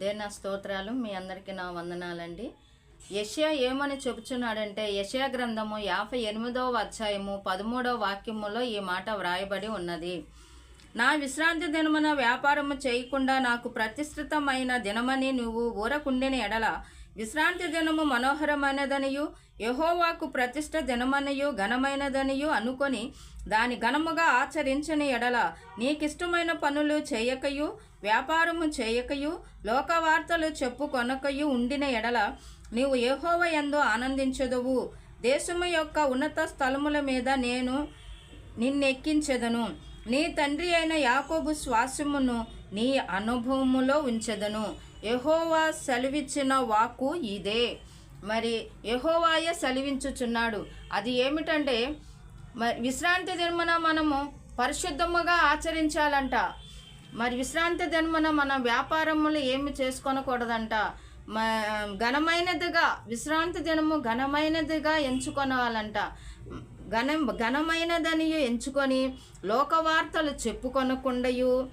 దేన స్తోత్రాలు మీ అందరికీ నా వందనాలండి. యషయా ఏమని చెబుతున్నాడంటే యషయా గ్రంథము యాభై ఎనిమిదవ అధ్యాయము పదమూడవ వాక్యములో ఈ మాట వ్రాయబడి ఉన్నది. నా విశ్రాంతి దినమున వ్యాపారము చేయకుండా నాకు ప్రతిష్ఠితమైన దినమని నువ్వు ఊరకుండిన ఎడల విశ్రాంతి దినము మనోహరమైనదనియు యహోవాకు ప్రతిష్ట దినమనియు ఘనమైనదనియు అనుకొని దాని ఘనముగా ఆచరించని ఎడల నీకిష్టమైన పనులు చేయకయు వ్యాపారము చేయకయు లోకవార్తలు చెప్పుకొనకయు ఉండిన ఎడల నీవు యహోవ ఎందు ఆనందించదువు. దేశము యొక్క ఉన్నత స్థలముల మీద నేను నిన్నెక్కించెదను. నీ తండ్రి అయిన యాకోబు శ్వాసమును నీ అనుభవములో ఉంచెదను. యహోవా సెలవిచ్చిన వాక్కు ఇదే. మరి యహోవాయే సెలవించుచున్నాడు. అది ఏమిటంటే మరి విశ్రాంతి దినమున మనము పరిశుద్ధముగా ఆచరించాలంట. మరి విశ్రాంతి దినమున మన వ్యాపారములు ఏమి చేసుకొనకూడదంట. మ ఘనమైనదిగా విశ్రాంతి దినము ఘనమైనదిగా ఎంచుకొనాలంట. ఘన ఘనమైనదని ఎంచుకొని లోకవార్తలు చెప్పుకొనకుండయు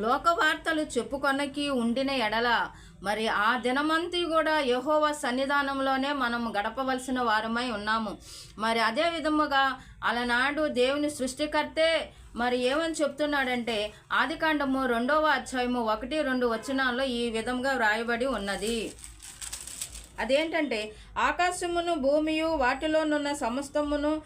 లోకవార్తలు చెప్పుకొనకి ఉండిన ఎడల. మరి ఆ దినమంతి కూడా యహోవ సన్నిధానంలోనే మనం గడపవలసిన వారమై ఉన్నాము. మరి అదే విధముగా అలనాడు దేవుని సృష్టికర్తే మరి ఏమని చెప్తున్నాడంటే ఆదికాండము రెండవ అధ్యాయము ఒకటి రెండు వచనాల్లో ఈ విధంగా వ్రాయబడి ఉన్నది. అదేంటంటే ఆకాశమును భూమియు వాటిలోనున్న సమస్తమును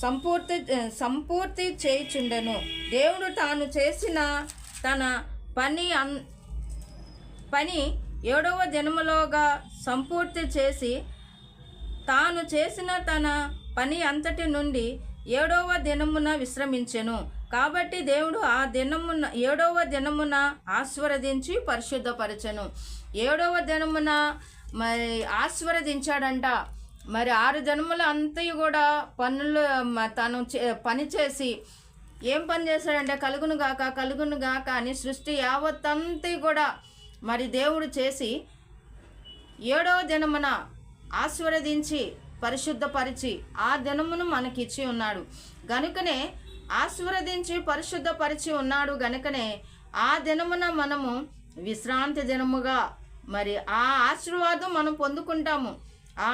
సంపూర్తి సంపూర్తి చేయుచుండెను. దేవుడు తాను చేసిన తన పని అన్ పని ఏడవ దినములోగా సంపూర్తి చేసి తాను చేసిన తన పని అంతటి నుండి ఏడవ దినమున విశ్రమించెను. కాబట్టి దేవుడు ఆ దినమున ఏడవ దినమున ఆస్వాదించి పరిశుద్ధపరచెను. ఏడవ దినమున మరి ఆస్వాదించాడంట మరి ఆరు దినములు అంతయు కూడా పనులు తను చే- పని చేసి ఏం పని చేశాడంటే కలుగును గాక కలుగును గాక అని సృష్టి యావత్తంతా కూడా మరి దేవుడు చేసి ఏడవ దినమున ఆశీర్వదించి పరిశుద్ధపరిచి ఆ దినమును మనకిచ్చి ఉన్నాడు. గనుకనే ఆశీర్వదించి పరిశుద్ధపరిచి ఉన్నాడు గనుకనే ఆ దినమున మనము విశ్రాంతి దినముగా మరి ఆ ఆశీర్వాదం మనం పొందుకుంటాము. ఆ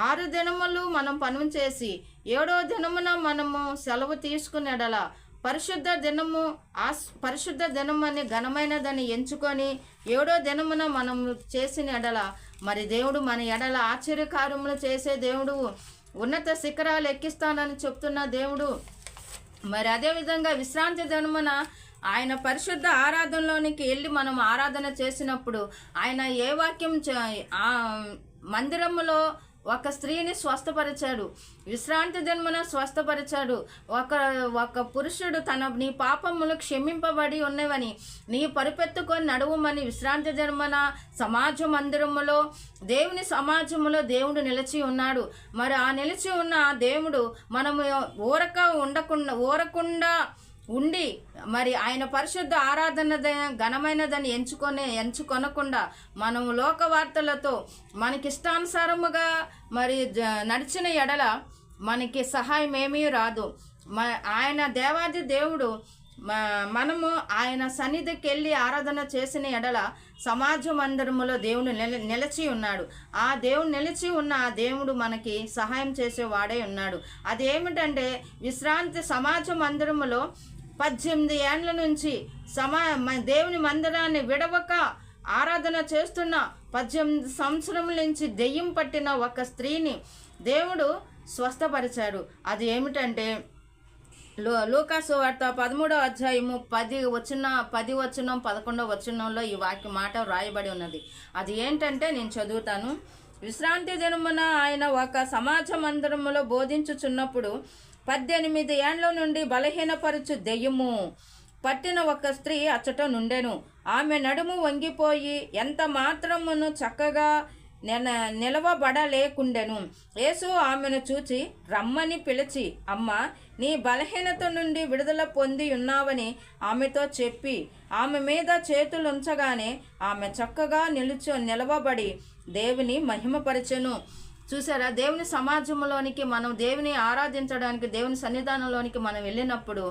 ఆరు దినములు మనం పనులు చేసి ఏడో దినమున మనము సెలవు తీసుకునేడల పరిశుద్ధ దినము ఆస్ పరిశుద్ధ దినమని ఘనమైనదని ఎంచుకొని ఏడో దినమున మనం చేసిన ఎడల మరి దేవుడు మన ఎడల ఆశ్చర్యకార్యములు చేసే దేవుడు ఉన్నత శిఖరాలు ఎక్కిస్తానని చెప్తున్న దేవుడు. మరి అదేవిధంగా విశ్రాంతి దినమున ఆయన పరిశుద్ధ ఆరాధనలోనికి వెళ్ళి మనం ఆరాధన చేసినప్పుడు ఆయన ఏ వాక్యం చ- ఆ మందిరములో ఒక స్త్రీని స్వస్థపరిచాడు. విశ్రాంతి జన్మన స్వస్థపరిచాడు. ఒక ఒక పురుషుడు తన నీ పాపములు క్షమింపబడి ఉన్నవని నీ పరిపెత్తుకొని నడువుమని విశ్రాంతి జన్మన సమాజ మందిరములో దేవుని సమాజములో దేవుడు నిలిచి ఉన్నాడు. మరి ఆ నిలిచి ఉన్న ఆ దేవుడు మనము ఊరక ఉండకుండా ఊరకుండా ఉండి మరి ఆయన పరిశుద్ధ ఆరాధన ఘనమైనదని ఎంచుకొనే ఎంచుకొనకుండా మనము లోక వార్తలతో మనకిష్టానుసారముగా మరి జ- నడిచిన ఎడల మనకి సహాయం ఏమీ రాదు. మ ఆయన దేవాది దేవుడు మనము ఆయన సన్నిధికి వెళ్ళి ఆరాధన చేసిన ఎడల సమాజం అందరములో దేవుడు నిల నిలిచి ఉన్నాడు. ఆ దేవుడు నిలిచి ఉన్న ఆ దేవుడు మనకి సహాయం చేసేవాడే ఉన్నాడు. అదేమిటంటే విశ్రాంతి సమాజం మందిరములో పద్దెనిమిది ఏండ్ల నుంచి సమా మ- దేవుని మందిరాన్ని విడవక ఆరాధన చేస్తున్న పద్దెనిమిది సంవత్సరం నుంచి దెయ్యం పట్టిన ఒక స్త్రీని దేవుడు స్వస్థపరిచాడు. అది ఏమిటంటే లో లూకాసు వార్త పదమూడవ అధ్యాయము పది వచ్చిన పది వచనం పదకొండవ వచనంలో ఈ వాక్య మాట వ్రాయబడి ఉన్నది. అది ఏంటంటే నేను చదువుతాను. విశ్రాంతి దినమున ఆయన ఒక సమాజ మందిరములో బోధించుచున్నప్పుడు పద్దెనిమిది ఏండ్ల నుండి బలహీనపరచు దెయ్యము. పట్టిన ఒక స్త్రీ అచ్చట నుండెను. ఆమె నడుము వంగిపోయి ఎంత మాత్రమును చక్కగా నిన నిలవబడలేకుండెను. యేసు ఆమెను చూచి రమ్మని పిలిచి అమ్మ నీ బలహీనత నుండి విడుదల పొంది ఉన్నావని ఆమెతో చెప్పి ఆమె మీద చేతులు ఉంచగానే ఆమె చక్కగా నిలుచు నిలవబడి దేవుని మహిమపరచెను. చూసారా? దేవుని సమాజంలోనికి మనం దేవుని ఆరాధించడానికి దేవుని సన్నిధానంలోనికి మనం వెళ్ళినప్పుడు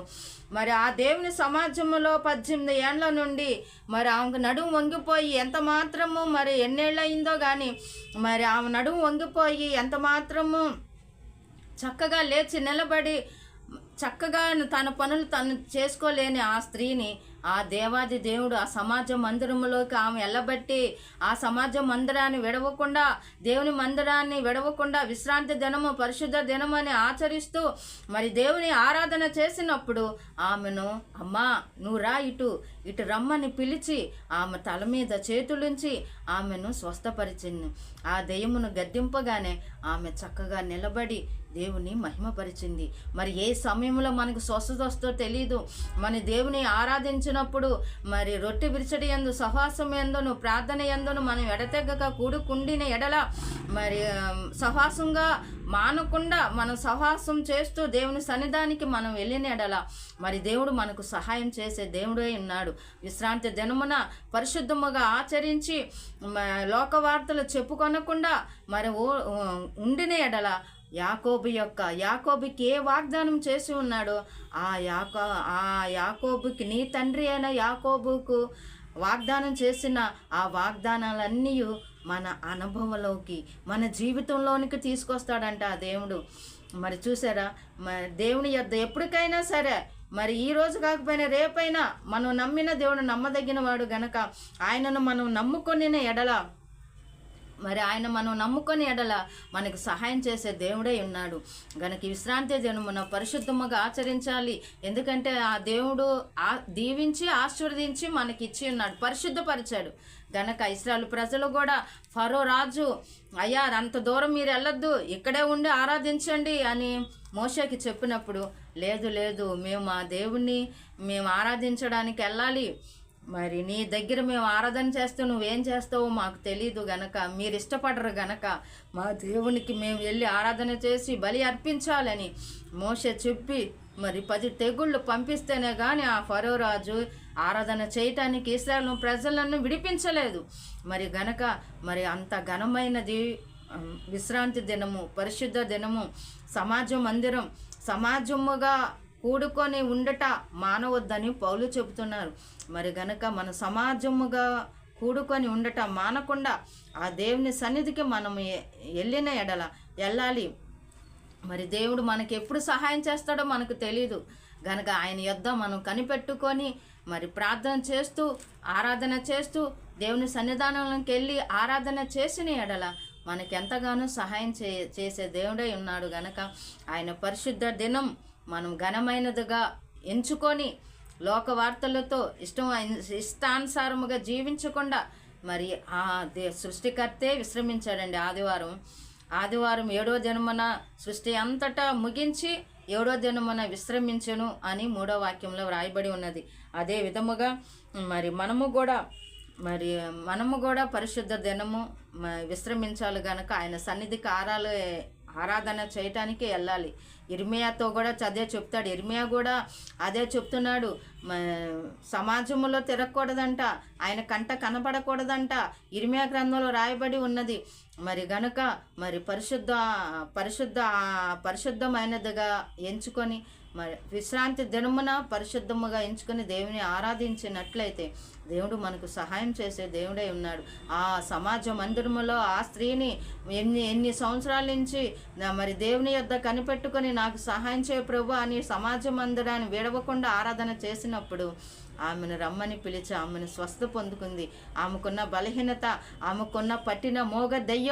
మరి ఆ దేవుని సమాజంలో పద్దెనిమిది ఏండ్ల నుండి మరి ఆమెకు నడుము వంగిపోయి ఎంత మాత్రము మరి ఎన్నేళ్ళు అయిందో కానీ మరి ఆమె నడుము వంగిపోయి ఎంత మాత్రము చక్కగా లేచి నిలబడి చక్కగా తన పనులు తను చేసుకోలేని ఆ స్త్రీని ఆ దేవాది దేవుడు ఆ సమాజ మందిరంలోకి ఆమె వెళ్ళబట్టి ఆ సమాజ మందిరాన్ని విడవకుండా దేవుని మందిరాన్ని విడవకుండా విశ్రాంతి దినము పరిశుద్ధ దినము అని ఆచరిస్తూ మరి దేవుని ఆరాధన చేసినప్పుడు ఆమెను అమ్మా నువ్వు రా ఇటు ఇటు రమ్మని పిలిచి ఆమె తల మీద చేతులుంచి ఆమెను స్వస్థపరిచింది. ఆ దెయ్యమును గద్దింపగానే ఆమె చక్కగా నిలబడి దేవుని మహిమపరిచింది. మరి ఏ సమయంలో మనకు స్వస్థత వస్తో తెలియదు మన దేవుని ఆరాధించినప్పుడు మరి రొట్టె విరిచడి ఎందు సహాసం ఎందును ప్రార్థన ఎందును మనం ఎడతెగ్గక కూడుకుండిన ఎడల మరి సహాసంగా మానకుండా మనం సహాసం చేస్తూ దేవుని సన్నిధానికి మనం వెళ్ళిన ఎడల మరి దేవుడు మనకు సహాయం చేసే దేవుడే ఉన్నాడు. విశ్రాంతి దినమున పరిశుద్ధముగా ఆచరించి లోక వార్తలు చెప్పుకొనకుండా మరి ఉండిన ఎడల యాకోబు యొక్క యాకోబుకి ఏ వాగ్దానం చేసి ఉన్నాడో? ఆ యాకో ఆ యాకోబుకి నీ తండ్రి అయిన యాకోబుకు వాగ్దానం చేసిన ఆ వాగ్దానాలన్నీ మన అనుభవంలోకి మన జీవితంలోనికి తీసుకొస్తాడంట ఆ దేవుడు. మరి చూసారా? మరి దేవుని యొద్ ఎప్పటికైనా సరే మరి ఈ రోజు కాకపోయినా రేపైనా మనం నమ్మిన దేవుడు నమ్మదగిన వాడు గనక ఆయనను మనం నమ్ముకొనిన ఎడల మరి ఆయన మనం నమ్ముకొని ఎడల మనకు సహాయం చేసే దేవుడే ఉన్నాడు. గనక విశ్రాంతి జనమున పరిశుద్ధముగా ఆచరించాలి. ఎందుకంటే ఆ దేవుడు ఆ దీవించి ఆశీర్వదించి మనకి ఇచ్చి ఉన్నాడు పరిశుద్ధపరిచాడు. గనక ఇస్రాయల్ ప్రజలు కూడా ఫరో రాజు అయ్యా అంత దూరం మీరు వెళ్ళొద్దు ఇక్కడే ఉండి ఆరాధించండి అని మోషకి చెప్పినప్పుడు లేదు లేదు మేము ఆ దేవుణ్ణి మేము ఆరాధించడానికి వెళ్ళాలి. మరి నీ దగ్గర మేము ఆరాధన చేస్తూ నువ్వేం చేస్తావో మాకు తెలియదు గనక మీరు ఇష్టపడరు గనక మా దేవునికి మేము వెళ్ళి ఆరాధన చేసి బలి అర్పించాలని మోస చెప్పి మరి పది తెగుళ్ళు పంపిస్తేనే కానీ ఆ ఫరో రాజు ఆరాధన చేయటానికి ఇస్రాయల్ ప్రజలను విడిపించలేదు. మరి గనక మరి అంత ఘనమైనది విశ్రాంతి దినము పరిశుద్ధ దినము సమాజ మందిరం సమాజముగా కూడుకొని ఉండట మానవద్దని పౌలు చెబుతున్నారు. మరి గనక మన సమాజముగా కూడుకొని ఉండటం మానకుండా ఆ దేవుని సన్నిధికి మనం వెళ్ళిన ఎడల వెళ్ళాలి. మరి దేవుడు మనకి ఎప్పుడు సహాయం చేస్తాడో మనకు తెలియదు గనక ఆయన యొద్ద మనం కనిపెట్టుకొని మరి ప్రార్థన చేస్తూ ఆరాధన చేస్తూ దేవుని సన్నిధానంలోకి వెళ్ళి ఆరాధన చేసిన ఎడల మనకి ఎంతగానో సహాయం చే చేసే దేవుడై ఉన్నాడు గనక. ఆయన పరిశుద్ధ దినం మనం ఘనమైనదిగా ఎంచుకొని లోక వార్తలతో ఇష్టం ఇష్టానుసారముగా జీవించకుండా మరి ఆ దే సృష్టికర్తే విశ్రమించాడండి ఆదివారం. ఆదివారం ఏడో జన్మన సృష్టి అంతటా ముగించి ఏడో జన్మన విశ్రమించెను అని మూడో వాక్యంలో వ్రాయబడి ఉన్నది. అదే విధముగా మరి మనము కూడా మరి మనము కూడా పరిశుద్ధ దినము మ- విశ్రమించాలి గనక ఆయన సన్నిధికి ఆరాలు ఆరాధన చేయటానికి వెళ్ళాలి. ఇర్మియాతో కూడా అదే చెప్తాడు. ఇర్మియా కూడా అదే చెప్తున్నాడు. సమాజంలో తిరగకూడదంట. ఆయన కంట కనపడకూడదంట. ఇర్మియా గ్రంథంలో రాయబడి ఉన్నది. మరి గనుక మరి పరిశుద్ధ పరిశుద్ధ పరిశుద్ధమైనదిగా ఎంచుకొని మరి విశ్రాంతి దినమున పరిశుద్ధముగా ఎంచుకొని దేవుని ఆరాధించినట్లయితే దేవుడు మనకు సహాయం చేసే దేవుడే ఉన్నాడు. ఆ సమాజ మందిరములో ఆ స్త్రీని ఎన్ని ఎన్ని సంవత్సరాల నుంచి మరి దేవుని యొద్ద కనిపెట్టుకొని నాకు సహాయం చేయ ప్రభు అని సమాజ మందిరాన్ని విడవకుండా ఆరాధన చేసినప్పుడు ఆమెను రమ్మని పిలిచి ఆమెను స్వస్థ పొందుకుంది. ఆమెకున్న బలహీనత ఆమెకున్న పట్టిన మోగ దయ్య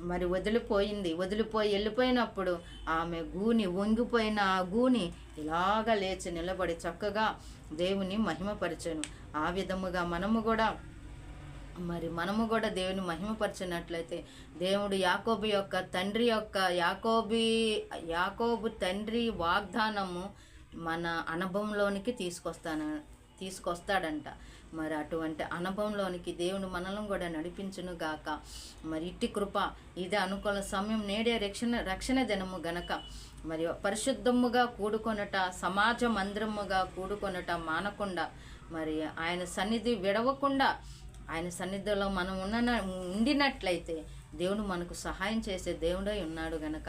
మరి వదిలిపోయింది. వదిలిపోయి వెళ్ళిపోయినప్పుడు ఆమె గూని వంగిపోయిన ఆ గూని ఇలాగ లేచి నిలబడి చక్కగా దేవుని మహిమపరిచాను. ఆ విధముగా మనము కూడా మరి మనము కూడా దేవుని మహిమపరిచినట్లయితే దేవుడు యాకోబు యొక్క తండ్రి యొక్క యాకోబి యాకోబు తండ్రి వాగ్దానము మన అనుభవంలోనికి తీసుకొస్తాను తీసుకొస్తాడంట. మరి అటువంటి అనుభవంలోనికి దేవుడు మనల్ని కూడా నడిపించును గాక మరి ఇట్టి కృప ఇది అనుకూల సమయం నేడే రక్షణ రక్షణ దినము గనక. మరి పరిశుద్ధముగా కూడుకొనట సమాజ మందిరముగా కూడుకొనట మానకుండా. మరి ఆయన సన్నిధి విడవకుండా ఆయన సన్నిధిలో మనం ఉన్న ఉండినట్లయితే దేవుడు మనకు సహాయం చేసే దేవుడై ఉన్నాడు గనక.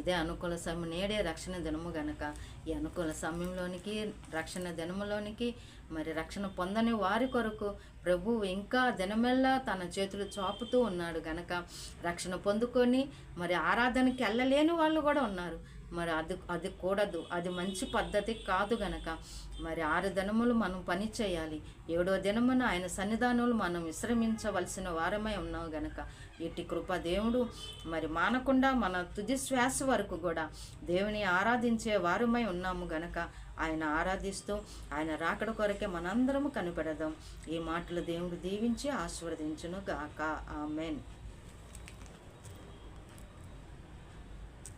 ఇదే అనుకూల సమయం నేడే రక్షణ దినము గనక. ఈ అనుకూల సమయంలోనికి రక్షణ దినములోనికి మరి రక్షణ పొందని వారి కొరకు ప్రభువు ఇంకా దినమెల్లా తన చేతులు చాపుతూ ఉన్నాడు గనక. రక్షణ పొందుకొని మరి ఆరాధనకి వెళ్ళలేని వాళ్ళు కూడా ఉన్నారు. మరి అది అది కూడదు. అది మంచి పద్ధతి కాదు గనక. మరి ఆరు దినములు మనం పని చేయాలి. ఏడో దినమున ఆయన సన్నిధానములు మనం విశ్రమించవలసిన వారమై ఉన్నాం గనక. ఇటు కృప దేవుడు మరి మానకుండా మన తుది శ్వాస వరకు కూడా దేవుని ఆరాధించే వారమై ఉన్నాము గనక. ఆయన ఆరాధిస్తూ ఆయన రాకడ కొరకే మనందరము కనిపెడదాం. ఈ మాటలు దేవుడు దీవించి ఆశీర్వదించును గాక ఆమెన్.